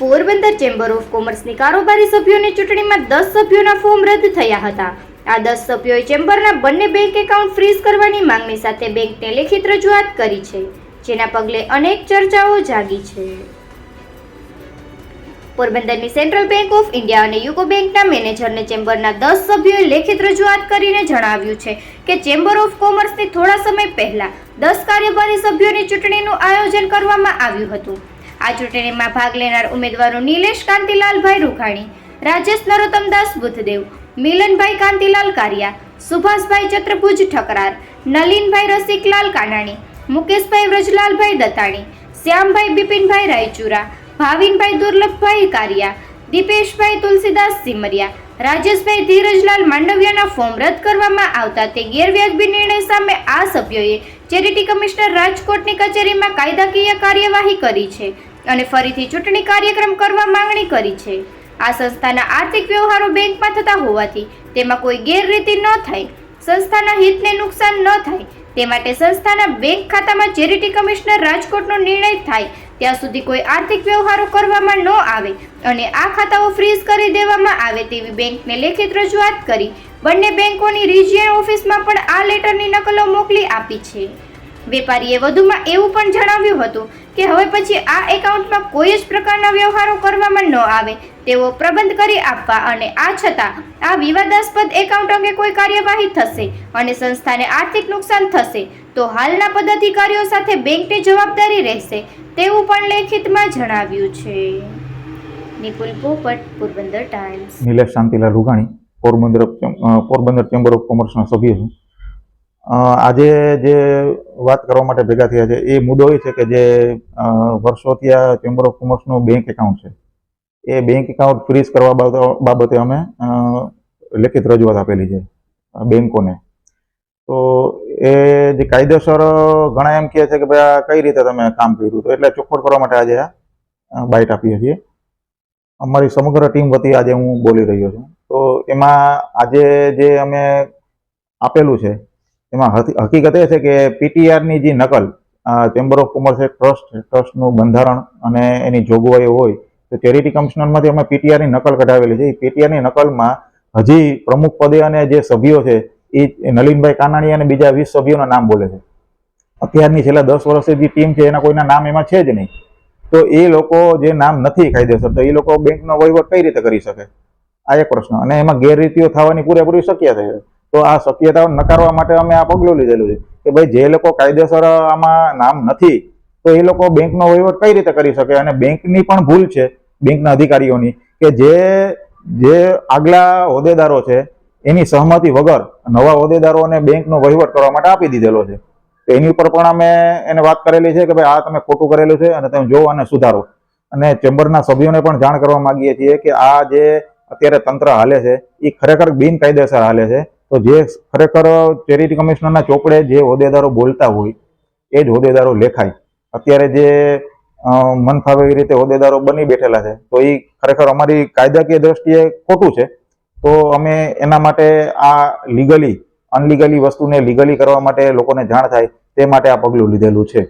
Porbandar chamber of કોમર્સની કારોબારી સભ્યોની ચૂંટણીમાં દસ સભ્યોના ફોર્મ રદ થયા હતા. આ દસ સભ્યોએ ચેમ્બરના બંને બેંક એકાઉન્ટ ફ્રીઝ કરવાની માંગણી સાથે બેંકને લેખિત રજૂઆત કરી છે, જેના પગલે અનેક ચર્ચાઓ જાગી છે. પોરબંદરની સેન્ટ્રલ બેંક ઓફ ઇન્ડિયા અને યુકો બેંકના મેનેજરને ચેમ્બરના દસ સભ્યોએ લેખિત રજૂઆત કરીને જણાવ્યું છે કે ચેમ્બર ઓફ કોમર્સની થોડા સમય પહેલા દસ કાર્યકારી સભ્યોની ચૂંટણીનું આયોજન કરવામાં આવ્યું હતું. આ ચૂંટણીમાં ભાગ લેનાર ઉમેદવારો નિલેશ કાંતિલાલભાઈ રૂખાણી, રાજેશ નરોત્તમદાસ બુદ્ધદેવ, મિલનભાઈ કાંતિલાલ કારિયા, સુભાષભાઈ ચત્રભુજ ઠકરાર, નલીનભાઈ રસિકલાલ કાનાણી, મુકેશભાઈ વ્રજલાલભાઈ દત્તાણી, શ્યામભાઈ બિપિનભાઈ રાયચુરા, ભાવિનભાઈ દુર્લભભાઈ કારિયા, દીપેશભાઈ તુલસીદાસ સિમરિયા, રાજેશભાઈ ધીરજલાલ માંડવિયાના ફોર્મ રદ કરવામાં આવતા તે ગેરવ્યાજબી નિર્ણય સામે આ સભ્યોએ ચેરિટી કમિશનર રાજકોટની કચેરીમાં કાયદાકીય કાર્યવાહી કરી છે. અને ફરીથી ચૂંટણી કાર્યક્રમ કરવા માંગણી કરી છે. આ સંસ્થાના આર્થિક વ્યવહારો બેંકમાં થતા હોવાથી તેમાં કોઈ ગેરરીતિ ન થાય, સંસ્થાના હિતને નુકસાન ન થાય, તે માટે સંસ્થાના બેંક ખાતામાં ચેરિટી કમિશનર રાજકોટનો નિર્ણય થાય, ત્યાં સુધી કોઈ આર્થિક વ્યવહારો કરવામાં ન આવે અને આ ખાતાઓ ફ્રીઝ કરી દેવામાં આવે તેવી બેંકને લેખિત રજૂઆત કરી, બંને બેંકોની રિજિયન ઓફિસમાં પણ આ લેટરની નકલો મોકલી આપી છે. વેપારીએ વધુમાં એવું પણ જણાવ્યું હતું કે હવે પછી આ એકાઉન્ટમાં કોઈ જ પ્રકારના વ્યવહારો કરવામાં ન આવે. તેવો પ્રબંધ કરી આપવા અને આ છતાં આ વિવાદાસ્પદ એકાઉન્ટ અંગે કોઈ કાર્યવાહી થશે અને સંસ્થાને આર્થિક નુકસાન થશે, તો હાલના પદાધિકારીઓ સાથે બેંકની જવાબદારી રહેશે તેવું પણ લેખિતમાં જણાવ્યું છે. Nipul Popat, Porbandar Times. Nilesh Shantilal Rugani, Porbandar Porbandar chamber of કોમર્સના સભ્ય છું. આજે જે વાત કરવા માટે ભેગા થયા છે, એ મુદ્દો એ છે કે જે વર્ષોથી આ ચેમ્બર ઓફ કોમર્સનું બેંક એકાઉન્ટ છે. એ બેંક એકાઉન્ટ ફ્રીઝ કરવા બાબતે અમે લેખિત રજૂઆત આપેલી છે બેંકોને. તો એ જે કાયદેસર ઘણા એમ કહે છે કે ભાઈ આ કઈ રીતે તમે કામ કર્યું? તો એટલે ચોખ્ખોટ કરવા માટે આજે આ બાઇટ આપીએ છીએ. અમારી સમગ્ર ટીમ વતી આજે હું બોલી રહ્યો છું. તો એમાં આજે જે અમે આપેલું છે એમાં હકી- હકીકત એ છે કે પીટીઆરની જે નકલ ચેમ્બર ઓફ કોમર્સ ટ્રસ્ટ ટ્રસ્ટનું બંધારણ અને એની જોગવાઈઓ હોય, તો ચેરિટી કમિશનરમાંથી અમે પીટીઆરની નકલ કઢાવેલી છે. એ પીટીઆરની નકલમાં હજી પ્રમુખ પદે અને જે સભ્યો છે, એ નલિનભાઈ કાનાણી અને બીજા વીસ સભ્યોના નામ બોલે છે. અત્યારની છેલ્લા દસ વર્ષની જે ટીમ છે, એના કોઈના નામ એમાં છે જ નહીં. તો એ લોકો જે નામ નથી કાયદેસર, તો એ લોકો બેંકનો વહીવટ કઈ રીતે કરી શકે? આ એક પ્રશ્ન. અને એમાં ગેરરીતિઓ થવાની પૂરેપૂરી શક્યતા છે. તો આ શક્યતાઓ નકારવા માટે અમે આ પગલું લીધેલું છે કે ભાઈ જે લોકો કાયદેસર આમાં નામ નથી, તો એ લોકો બેંકનો વહીવટ કઈ રીતે કરી શકે? અને બેંકની પણ ભૂલ છે, બેંકના અધિકારીઓની, કે જે જે આગલા હોદ્દેદારો છે, એની સહમતિ વગર નવા હોદ્દેદારોને બેંકનો વહીવટ કરવા માટે આપી દીધેલો છે. તો એની ઉપર પણ અમે એને વાત કરેલી છે કે ભાઈ આ તમે ખોટું કરેલું છે અને તમે જોવો અને સુધારો. અને ચેમ્બરના સભ્યોને પણ જાણ કરવા માંગીએ છીએ કે આ જે અત્યારે તંત્ર હાલે છે એ ખરેખર બિનકાયદેસર હાલે છે. તો જે ખરેખર ચેરિટી કમિશનરના ચોપડે જે હોદ્દેદારો બોલતા હોય, એ જ હોદ્દેદારો લેખાય. અત્યારે જે મન ફાવે એવી રીતે હોદ્દેદારો બની બેઠેલા છે, તો એ ખરેખર અમારી કાયદાકીય દ્રષ્ટિએ ખોટું છે. તો અમે એના માટે આ લીગલી અનલીગલી વસ્તુને લીગલી કરવા માટે લોકોને જાણ થાય, તે માટે આ પગલું લીધેલું છે.